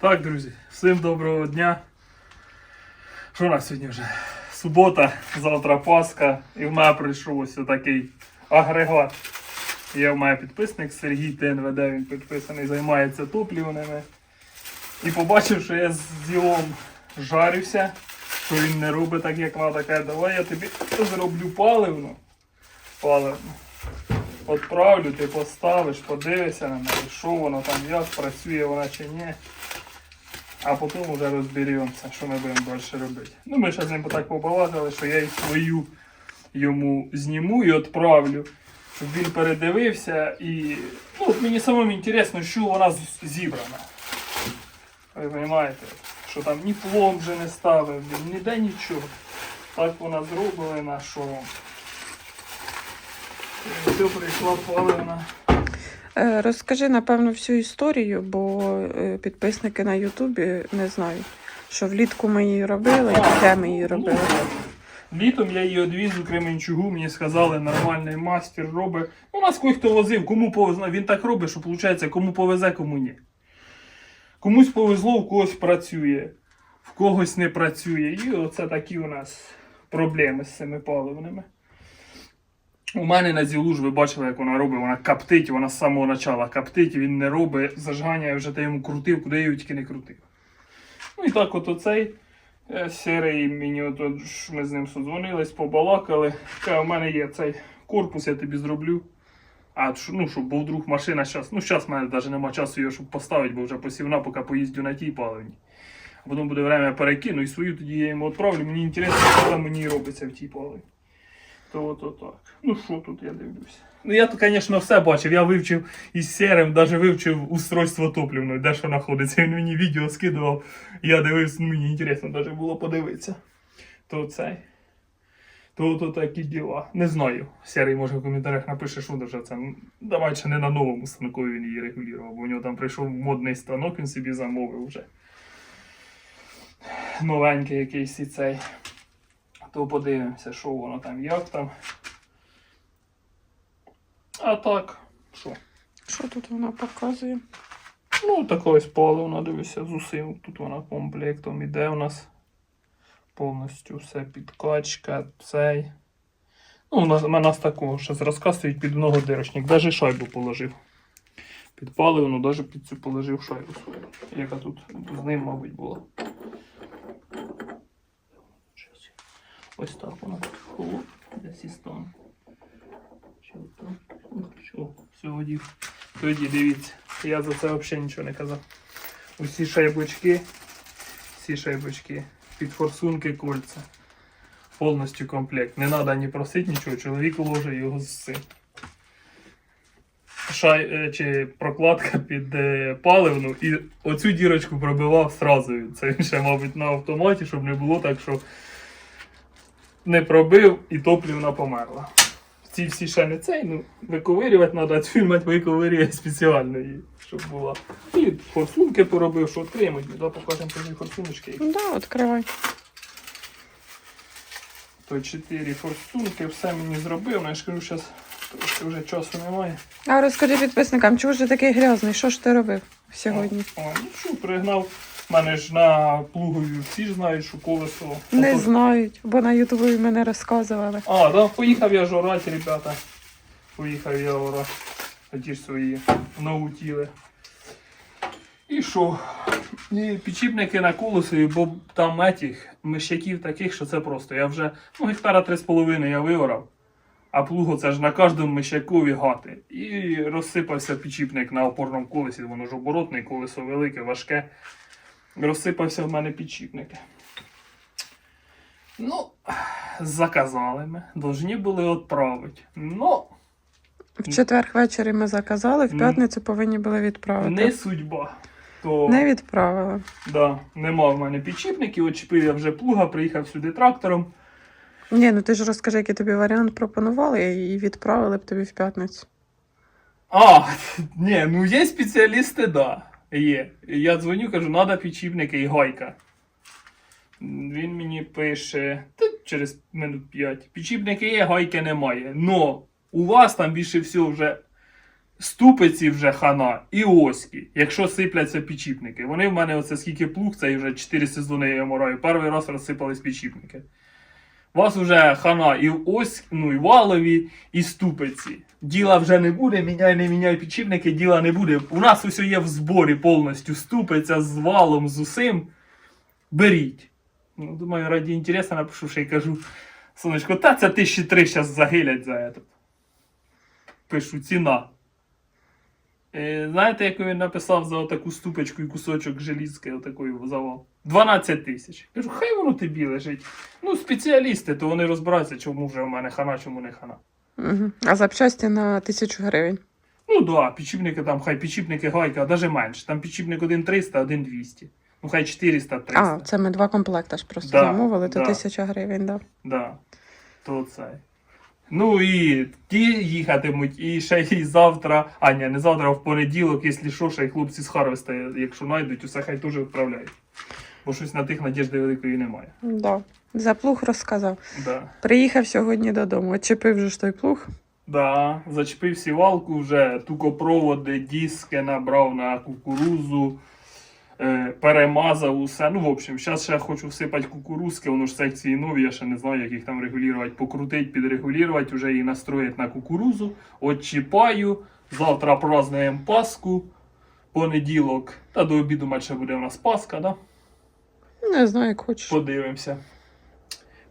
Так, друзі, всім доброго дня. Що у нас сьогодні вже? Субота, завтра Пасха, і в мене прийшов ось такий агрегат. Є в мене підписник Сергій ТНВД, він підписаний, займається топлівними. І побачив, що я з його жарюся, що він не робить так, як треба, каже, давай я тобі зроблю паливну. Паливну. Отправлю, ти поставиш, подивишся на неї, що воно там, як працює вона чи ні. А потім вже розберемося, що ми будемо далі робити. Ну, ми ще з ним так побалакали, що я і свою йому зніму і відправлю, щоб він передивився і. Ну, от мені самому інтересно, що вона зібрана. Ви розумієте, що там ні пломб вже не ставив, ніде нічого. Так вона зроблена, що. Все прийшла паливна. Е, Розкажи, напевно, всю історію, бо е, підписники на Ютубі не знають, що влітку ми її робили, і де ми її робили. Ну, Літом я її одвіз у Кременчугу, мені сказали, нормальний мастер робить. У нас кой-хто возив, кому повезло. Він так робить, що виходить, кому повезе, кому ні. Комусь повезло, в когось працює, в когось не працює. І оце такі у нас проблеми з цими паливними. У мене на зілу ж ви бачили, як вона робить, вона каптить, вона з самого початку каптить, він не робить, зажигання я вже та йому крутив, куди я його тільки не крутив. Ну і так от оцей е, сірий мені от, ми з ним созвонились, побалакали. У мене є цей корпус, я тобі зроблю. А ну, щоб був друг машина зараз. Ну, зараз в мене навіть немає часу його, щоб поставити, бо вже посівна, поки поїздю на тій паливні. А потім буде время перекину і свою тоді я йому відправлю. Мені цікаво, що там мені робиться в тій паливні. То от так. Ну що тут я дивлюся. Ну я тут, звісно, все бачив. Я вивчив із серим, навіть вивчив устройство топливної, де що знаходиться. Він мені відео скидував. Я дивився, ну, мені інтересно навіть було подивитися. То цей. То, то такі діла. Не знаю. Серий може в коментарях напише, що даже це. Давай ще не на новому станку він її регулював, бо у нього там прийшов модний станок, він собі замовив вже. Новенький якийсь і цей. То подивимося, що воно там, як там. А так, що? Що тут вона показує? Ну, такої спалено, дивися, з усім. Тут вона комплектом іде у нас. Повністю все підкачка, цей. Ну, у нас, у нас такого ще зразка стоїть під многодирочник. Даже шайбу положив. Підпалив, ну навіть під цю положив шайбу свою. Яка тут з ним, мабуть, була. Щас я- Ось так вона тут холод, десь і одів. Тоді дивіться, я за це взагалі нічого не казав. Усі шайбочки, всі шайбочки, під форсунки кольця. Повністю комплект. Не треба ні просити нічого, чоловік уложить його з цим. Шай, е, чи прокладка під е, паливну і оцю дірочку пробивав сразу. Це ще, мабуть, на автоматі, щоб не було так, що не пробив і топлівна померла. Ці всі ще не цей, ну, виковирювати треба, а цю мать виковирює спеціально її, щоб була. І форсунки поробив, що відкриємо, да, покажемо тоді форсуночки. Ну да, відкривай. То 4 форсунки, все мені зробив, ну я ж кажу, зараз трошки вже часу немає. А розкажи підписникам, чого ж ти такий грязний? Що ж ти робив сьогодні? О, ну що, пригнав. У мене ж на плугові всі ж знають, що колесо. Не Ото- знають, бо на Ютубі мене розказували. А, да, поїхав я ж орати, ребята. Поїхав я орати. Ті ж свої наутіли. І що? І підчіпники на колесові, бо там етіх мишяків таких, що це просто. Я вже ну, гектара 3,5 я виорав. А плуго це ж на кожному мишякові гати. І розсипався підчіпник на опорному колесі, воно ж оборотне, колесо велике, важке. Розсипався в мене підчіпники. Ну, заказали ми. Должні були відправити. Ну, В четвер ввечері ми заказали, в п'ятницю повинні були відправити. не судьба. То Не відправили. да, нема в мене підчіпників, очепив я вже плуга, приїхав сюди трактором. Ні, ну ти ж розкажи, який тобі варіант пропонували, і відправили б тобі в п'ятницю. А, ні, ну є спеціалісти, да. Є. Я дзвоню, кажу, треба підчіпники і гайка. Він мені пише через минут 5. Підчіпники є, гайки немає. Но у вас там більше всього вже ступиці вже хана і оськи, якщо сипляться підчіпники. Вони в мене оце скільки плуг, це вже 4 сезони я мораю. Перший раз розсипались підчіпники. Вас вже хана і ось, ну і валові, і ступиці. Діла вже не буде, міняй, не міняй підчіпники, діла не буде. У нас усе є в зборі повністю ступиця з валом, з усим. Беріть. Ну, думаю, раді інтересу напишу, ще й кажу. Сонечко, та це тисячі три зараз загилять за этот. Пишу, ціна. Е, знаєте, як він написав за отаку ступочку і кусочок желізки, отакої завал? 12 тисяч. Кажу, хай воно тобі лежить. Ну, спеціалісти, то вони розбираються, чому вже в мене хана, чому не хана. Угу. А запчасті на тисячу гривень. Ну да, підчіпники там, хай підчіпники гайка, а навіть менше. Там підчіпник 1 300, 1 200. Ну хай 400 300. А, це ми два комплекти ж просто Да, замовили, то да. тисяча гривень, да. Да. То це. Ну і ті їхатимуть, і ще і завтра, а ні, не завтра, а в понеділок, якщо що, ще й хлопці з Харвеста, якщо знайдуть, усе хай теж відправляють. Бо щось на тих надіжди великої немає. Да. За плуг розказав. Да. Приїхав сьогодні додому, очепив вже ж той плуг. Да, зачепив сівалку вже, тукопроводи, диски набрав на кукурузу, е, перемазав усе. Ну, в общем, зараз ще хочу всипати кукурузки, воно ж секції нові, я ще не знаю, як їх там регулювати. Покрутить, підрегулювати, вже її настроїти на кукурузу. Отчіпаю. Завтра празднуємо Пасху. Понеділок. Та до обіду менше буде у нас Пасха, да? Не знаю, як хочеш. Подивимося.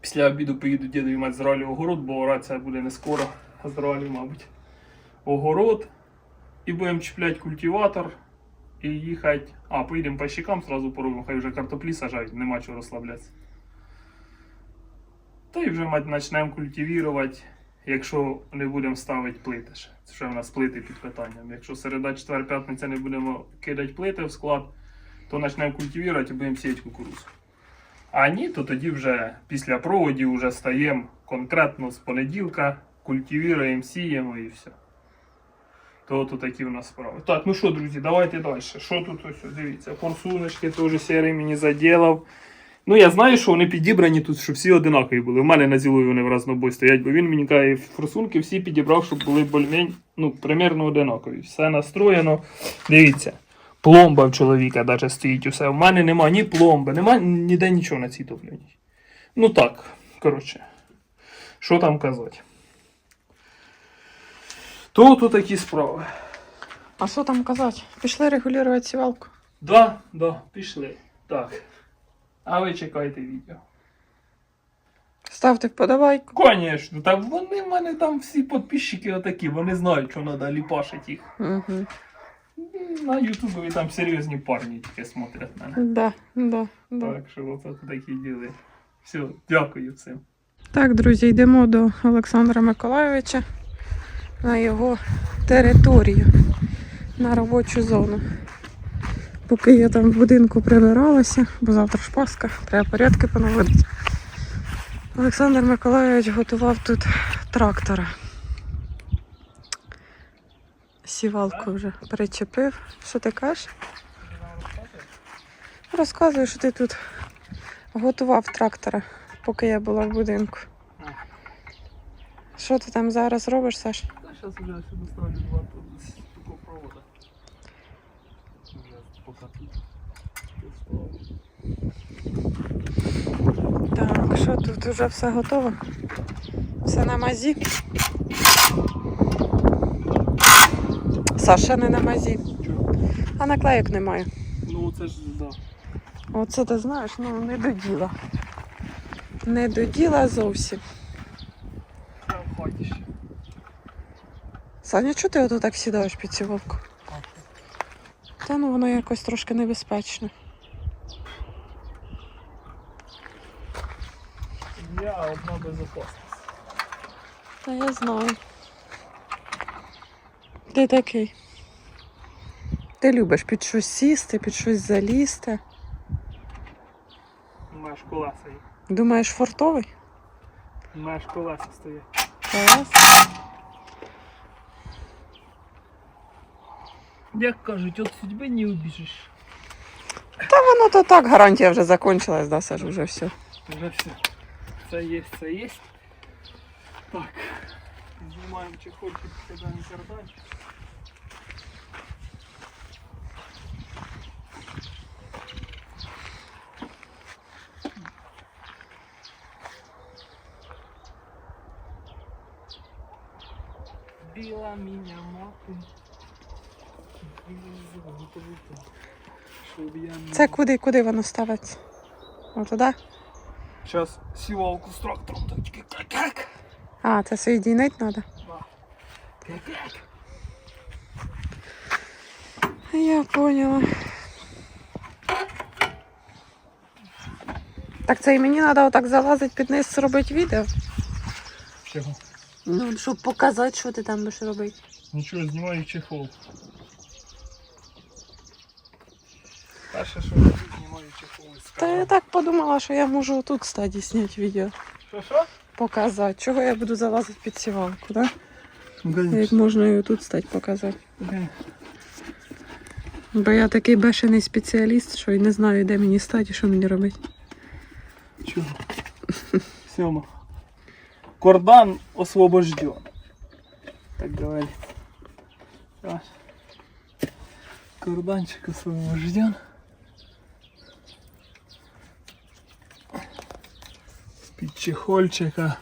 Після обіду поїду дідові мати з огород, бо орація буде не скоро, а з мабуть. Огород. І будемо чіпляти культиватор і їхати. А, поїдемо по щекам, зразу поробимо, хай вже картоплі сажають, нема чого розслаблятися. Та й вже мать почнемо культивувати, якщо не будемо ставити плити ще. Це ще в нас плити під питанням. Якщо середа, четвер, п'ятниця не будемо кидати плити в склад, то почнемо культивувати і будемо сіяти кукурузу. А ні, то тоді вже після проводів вже стаємо конкретно з понеділка, культивуємо, сіємо і все. То, то такі у нас справи. Так, ну що, друзі, давайте далі. Що тут ось, дивіться, форсуночки теж серий мені заділав. Ну, я знаю, що вони підібрані тут, щоб всі одинакові були. У мене на зілові вони в разнобой стоять, бо він мені каже, форсунки всі підібрав, щоб були більш ну, примерно одинакові. Все настроєно. Дивіться. Пломба в чоловіка навіть стоїть усе. У мене нема ні пломби, нема ніде нічого на цій топливі. Ну так, коротше. Що там казати? То тут такі справи. А що там казати? Пішли регулювати сівалку. Да, да, пішли. Так. А ви чекайте відео. Ставте вподобайку. Конечно, та вони в мене там всі підписчики отакі, вони знають, що треба ліпашити їх. Угу. На Ютубі там серйозні парні тільки смотрять мене. Да, да, да. Так що оце такі діли. Все, дякую всім. Так, друзі, йдемо до Олександра Миколайовича на його територію, на робочу зону. Поки я там в будинку прибиралася, бо завтра ж Пасха, треба порядки понаводити. Олександр Миколайович готував тут трактора. Сівалку вже причепив. Що ти кажеш? Розказую, що ти тут готував трактора, поки я була в будинку. Що ти там зараз робиш, Саш? Та зараз вже сюди ставлю два. Вже поки. Так, що тут вже все готово? Все на мазі. Саша не на мазі. А наклейок немає. Ну це ж да. Оце ти знаєш, ну не до діла. Не до діла зовсім. Саня, чого ти ото так сідаєш під сівалку? Та ну воно якось трошки небезпечно. Я одна безопасність. Та я знаю. Ти такий. Ти любиш під щось сісти, під щось залізти. У мене ж колеса є. Думаєш, фортовий? У мене ж колеса стоять. Клас. Як кажуть, от судьби не убіжиш. Та воно то так, гарантія вже закончилась, да, Саш, вже все. Вже все. Це є, це є. Так. Знімаємо чехольчик, кидаємо карданчик. Це куди, куди воно ставиться? Отуда? Зараз сівалку з трактором А, це соєдинити треба? Я поняла. Так це і мені треба отак залазити під низ зробити відео. Чого? Ну, щоб показати, що ти там будеш робити. Нічого, знімаю чехол. Перше, що роблю, знімаю чехол із Та я так подумала, що я можу тут стаді зняти відео. Що, що? Показати. Чого я буду залазити під сівалку, так? Да? Як можна її тут стати показати. Блін. Бо я такий бешений спеціаліст, що й не знаю, де мені стати і що мені робити. Чого? Сьома. Кордан освобожден. Так говорили. Раз. Корданчик освобожден. З-під чехольчика.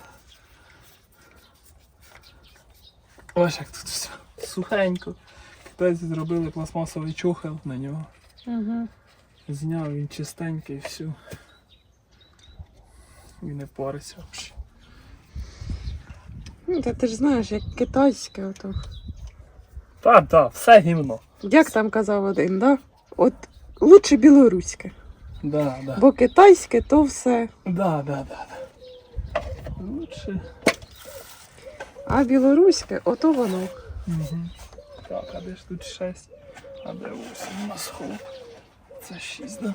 Ось як тут все сухенько. Китайці зробили пластмасовий чохел на нього. Угу. Зняв він чистенький, все. І не париться Ну, та ти ж знаєш, як китайське ото. Та, та, все гімно. Як там казав один, да? От лучше білоруське. Да, да. Бо китайське то все. Да, да, да, да. Лучше. А білоруське ото воно. Угу. Так, а де ж тут 6? А де 8 у нас хоп? Це 6, да?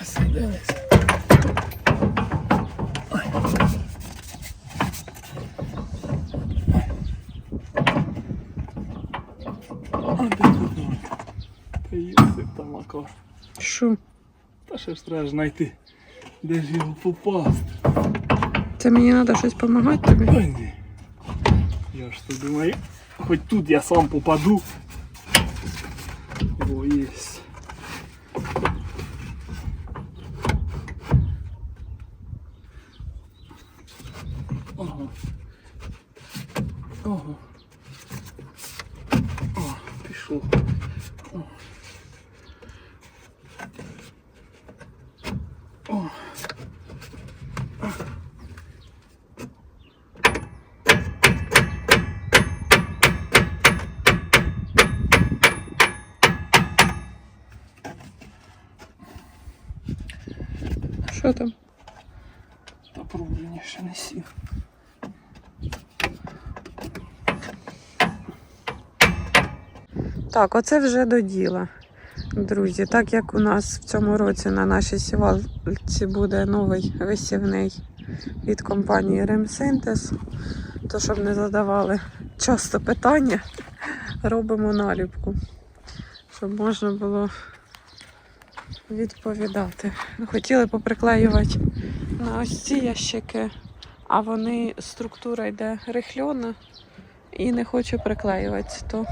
Ось. Ой. А де тут? ноль? Та Йосип та Макар. Що? Та ще ж треба знайти, де ж його попасти. Це мені треба щось допомагати тобі? Ой, ні. Я ж то думаю, хоч тут я сам попаду. О, єсть. Ага. Ага. О, пішов. О. О. Що там? Та пробування ще не сів. Так, оце вже до діла. Друзі, так як у нас в цьому році на нашій сівалці буде новий висівний від компанії Ремсинтез, то щоб не задавали часто питання, робимо наліпку, щоб можна було відповідати. Хотіли поприклеювати на ось ці ящики, а вони структура йде рихльона і не хочу приклеювати, то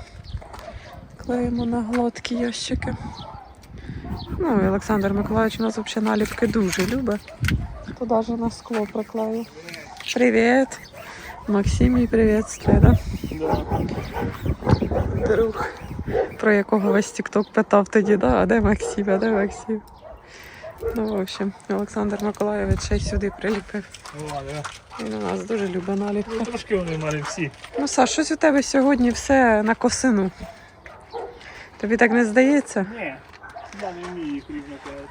клеїмо на гладкі ящики. Ну, і Олександр Миколаївич у нас взагалі наліпки дуже любить. То навіть на скло приклею. Привіт! Максимій приветствие, да? Да. Друг, про якого весь тікток питав тоді, да? а де Максим, а де Максим? Ну, в общем, Олександр Миколаївич ще й сюди приліпив. Він у нас дуже любить наліпки. Ну, трошки вони мали всі. Ну, Саш, щось у тебе сьогодні все на косину. Тобі так не здається? Ні, я не вмію їх рівно клеїти.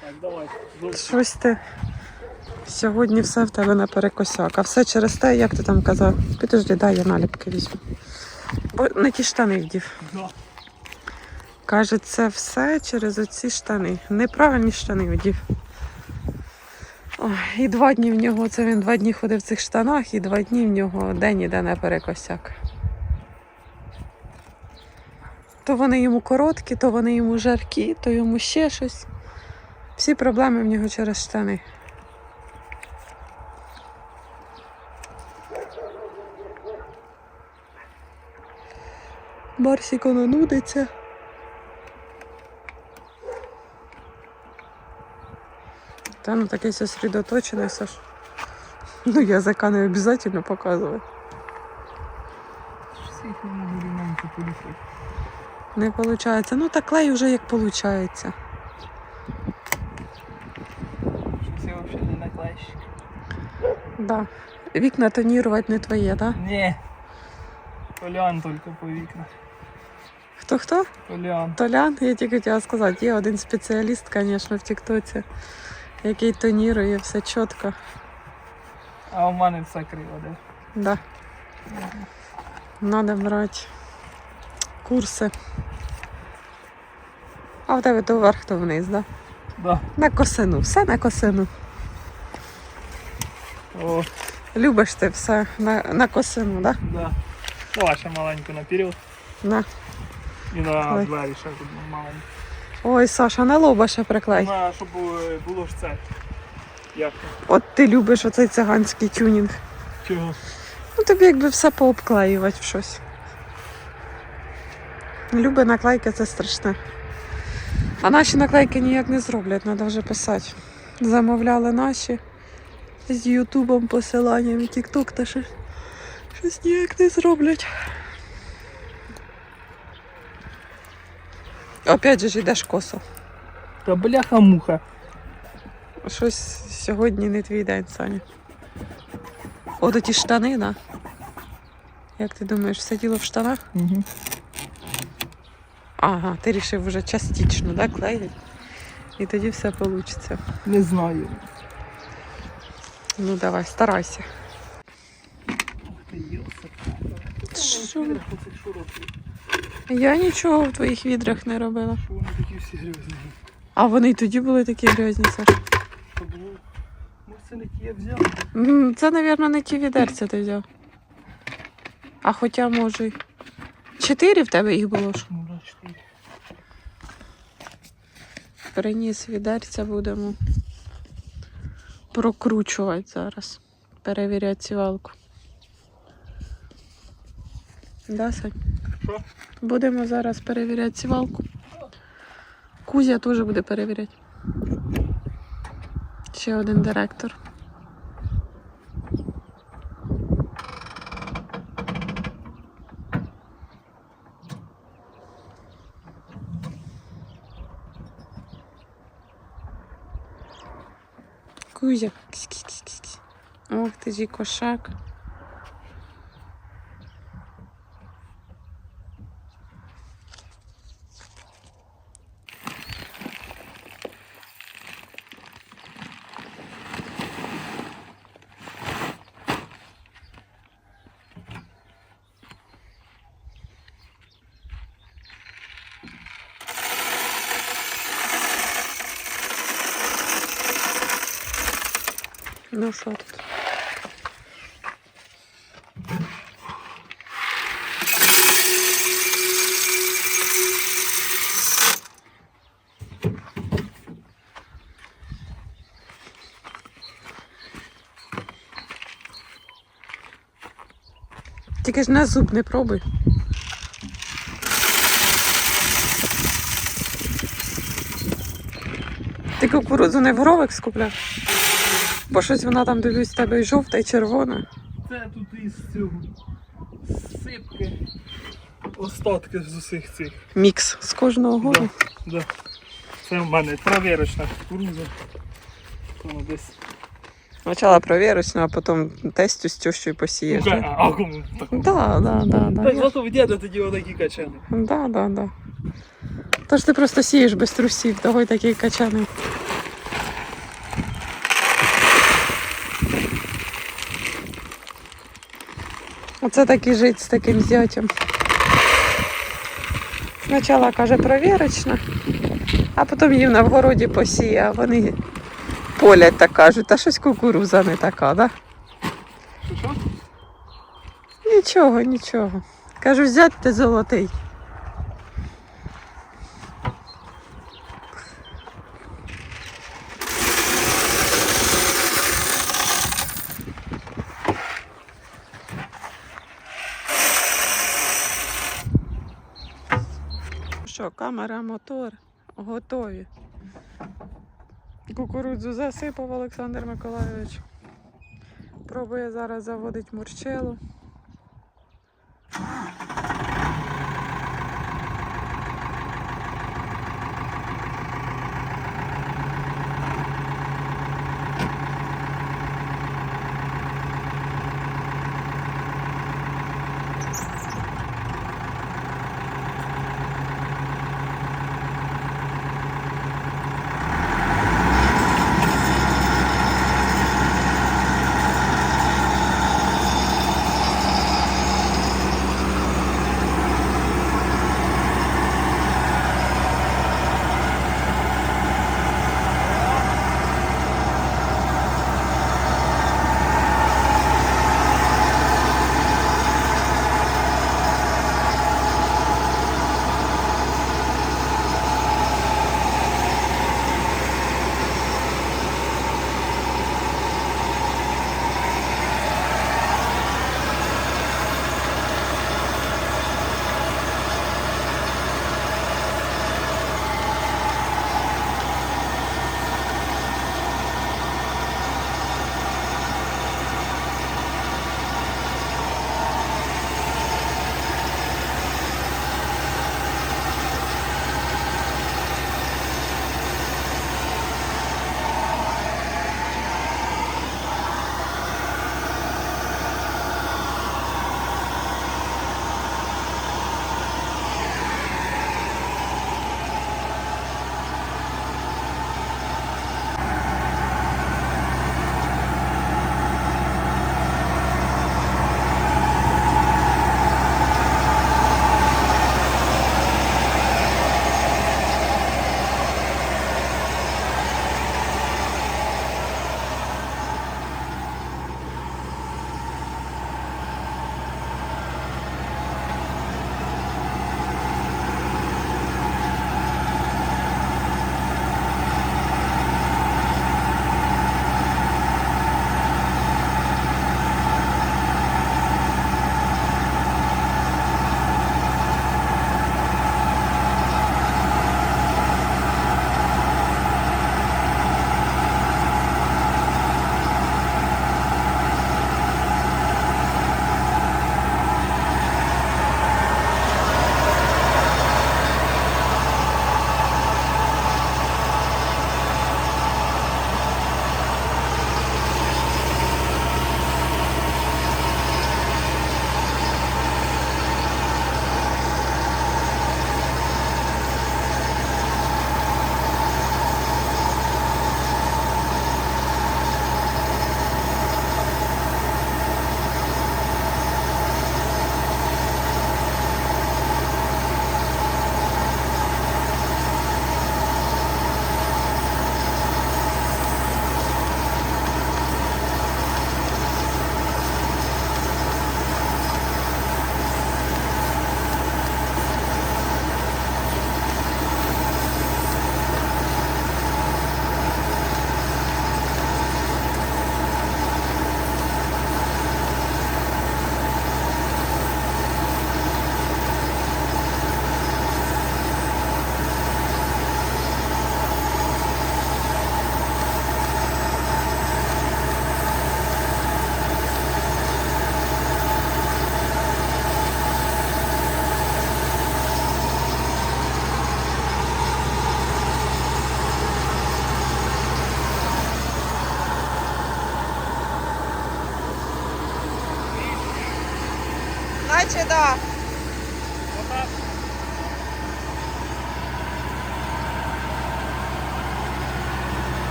Так, давай. Щось ти сьогодні все в тебе наперекосяк. А все через те, як ти там казав. Підожди, дай я наліпки візьму. Бо на ті штани вдів. Да. Каже, це все через оці штани. Неправильні штани вдів. Ой, і два дні в нього, це він два дні ходив в цих штанах, і два дні в нього день іде наперекосяк. То вони йому короткі, то вони йому жаркі, то йому ще щось. Всі проблеми в нього через штани. Барсік воно нудиться. Та ну такий сосредоточений, Саш. Ну, язика не обов'язково показувати. їх не можу рівненько поліпити. Не виходить. Ну так клей вже як виходить. Я взагалі не наклейщик. Да. Вікна тонірувати не твоє, так? Да? Ні. Толян тільки по вікнах. Хто хто? Толян. Толян, я тільки хотіла сказати, є один спеціаліст, звісно, в Тіктоці, який тонірує все чітко. А у мене все криво, де. Да. Надо брати курси. А в тебе то вверх, то вниз, да? Да. На косину, все на косину. О, Любиш ти все на, на косину, да? да. Давай ще маленьку наперед. На. І на Ой. двері ще маленьку. Ой, Саша, на лоба ще приклей. На, щоб е, було ж це. Як? От ти любиш оцей циганський тюнінг. Чого? Ну тобі якби все пообклеювати в щось. Люби наклейки це страшне. А наші наклейки ніяк не зроблять, треба вже писати. Замовляли наші з Ютубом, посиланням і Тік-Ток та ще щось ніяк не зроблять. Опять же ж йдеш косо. Та бляха-муха. Щось сьогодні не твій день, Саня. От ті штани, да? Як ти думаєш, все діло в штанах? Угу. Ага, ти рішив вже частично, да, клеїть? І тоді все вийде. Не знаю. Ну давай, старайся. Що? Я нічого в твоїх відрах не робила. Що вони такі всі грязні? А вони й тоді були такі грязні, Саш. Ну це не ті я взяв. Це, мабуть, не ті відерця ти взяв. А хоча може. й- Чотири в тебе їх було ж. Ну да, чотири. Приніс відерця, будемо прокручувати зараз. Перевіряти сівалку. Да, Сань? Що? Будемо зараз перевіряти сівалку. Кузя теж буде перевіряти. Ще один директор. Ксь-ксь-ксь-ксь. Ох ти ж кошак. Ну що тут? Тільки ж на зуб не пробуй. Ти кукурудзу не в гровик скупляв? Бо щось вона там дивлюсь, в тебе і жовта, і червона. Це тут із цього сипки. Остатки з усіх цих. Мікс з кожного году. Да. Це в мене травірочна кукуруза. Воно десь. Спочатку провірочну, а потім тестю з тещою посієш. Ну, Да, а кому так? да, да, да, да. Так, зато в діда тоді отакі качани. Да, да, да. Тож ти просто сієш без трусів, того й такий качаний. Оце такий жить з таким зятем. Спочатку каже провірочна, а потім їм на вгороді посіє, а вони полять та кажуть, та щось кукуруза не така, да? Що? Нічого, нічого. Кажу, зять ти золотий. Що, камера, мотор готові. Кукурудзу засипав Олександр Миколайович. Пробує зараз заводити мурчелу.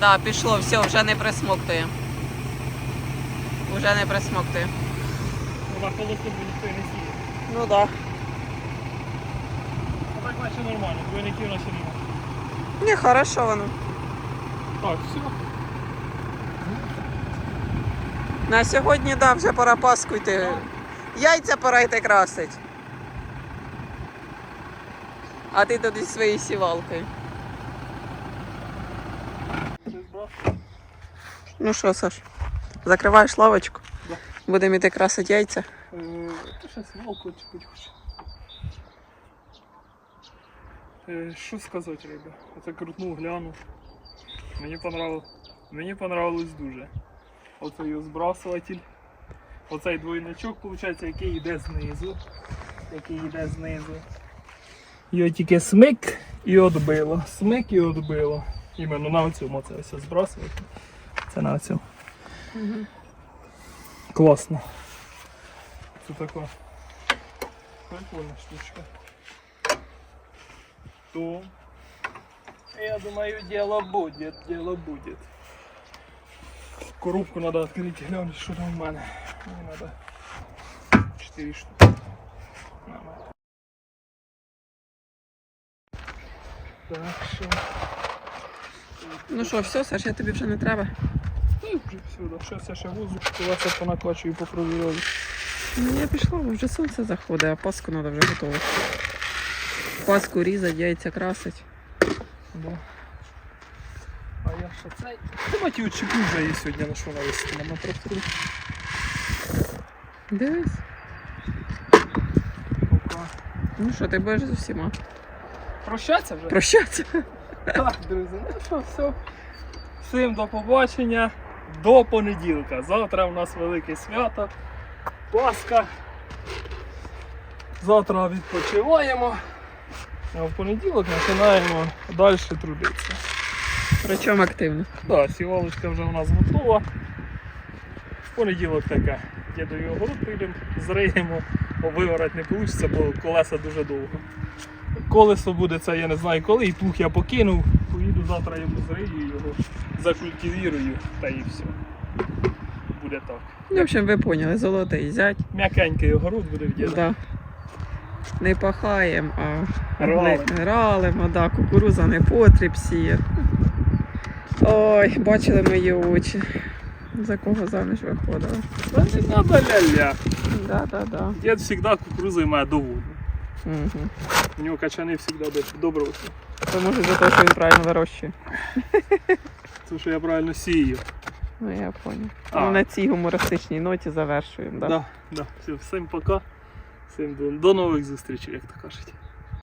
Да, да, пішло, все, вже не присмоктує. Уже не присмоктує. Вона колосу ніхто і не сіє. Ну да. А так наче нормально, двойників наче немає. Не, хорошо воно. Так, все. На сьогодні, да, вже пора Пасху йти. Яйця пора йти красить. А ти туди своєю сівалкою. Ти збрав? Ну що, Саш, закриваєш лавочку? Да. Будемо йти красити яйця. Е, ще свалку чіпить хоче. Е, Що сказати, Риба? Оце крутнув, глянув. Мені понравилось. Мені понравилось дуже. Оцей збрасуватель. Оцей двойничок, виходить, який йде знизу. Який йде знизу. Його тільки смик і отбило. Смик і отбило. Іменно на цьому це ось збрасувати. Це на цьому. Класно. Це така прикольна штучка. То я думаю, дело будет, дело будет. Коробку надо открыть, глянуть, що там в мене. Мені надо 4 штуки. Так, що? Ну що, все, Саш, я тобі вже не треба. Ну, вже всюди. Щас я ще возу, колеса понакачую і попровірюю. Ну я пішла, вже сонце заходить, а паску треба вже готувати. Паску різати, яйця красить. Да. А я ще цей. Давайте відчеплю вже її сьогодні на що навести на тракторі. Дивись. Пока. Ну що, ти будеш з усіма? Прощатися вже? Прощатися. Так, друзі, ну що, все. Всім до побачення. До понеділка. Завтра у нас велике свято. Пасха. Завтра відпочиваємо. А в понеділок починаємо далі трудитися. Причому активно. Так, сівалочка вже у нас готова. В понеділок таке. Дідові огород прийдемо, зриємо, бо не вийде, бо колеса дуже довго. Колесо буде це, я не знаю коли, і плуг я покинув. Поїду завтра йому зрию, його закультивірую та і все. Буде так. Ну, в общем, ви поняли, золотий зять. М'якенький огород буде в. Да. Не пахаємо, а Ралим. не ралимо, да, кукуруза не потріб сіє. Ой, бачили мої очі. За кого заміж виходила? Та не треба ля-ля. Да, да, да. Дід завжди кукурузою має доводну. Угу. У нього качани завжди доброго. Это може за те, що він правильно вирощує. Тому що я правильно сію. Ну я понял. А. Ну, на цій гумористичній ноті завершуємо. Да? Да, да. Все, всім пока. Всім до, до нових зустрічей, як то кажуть.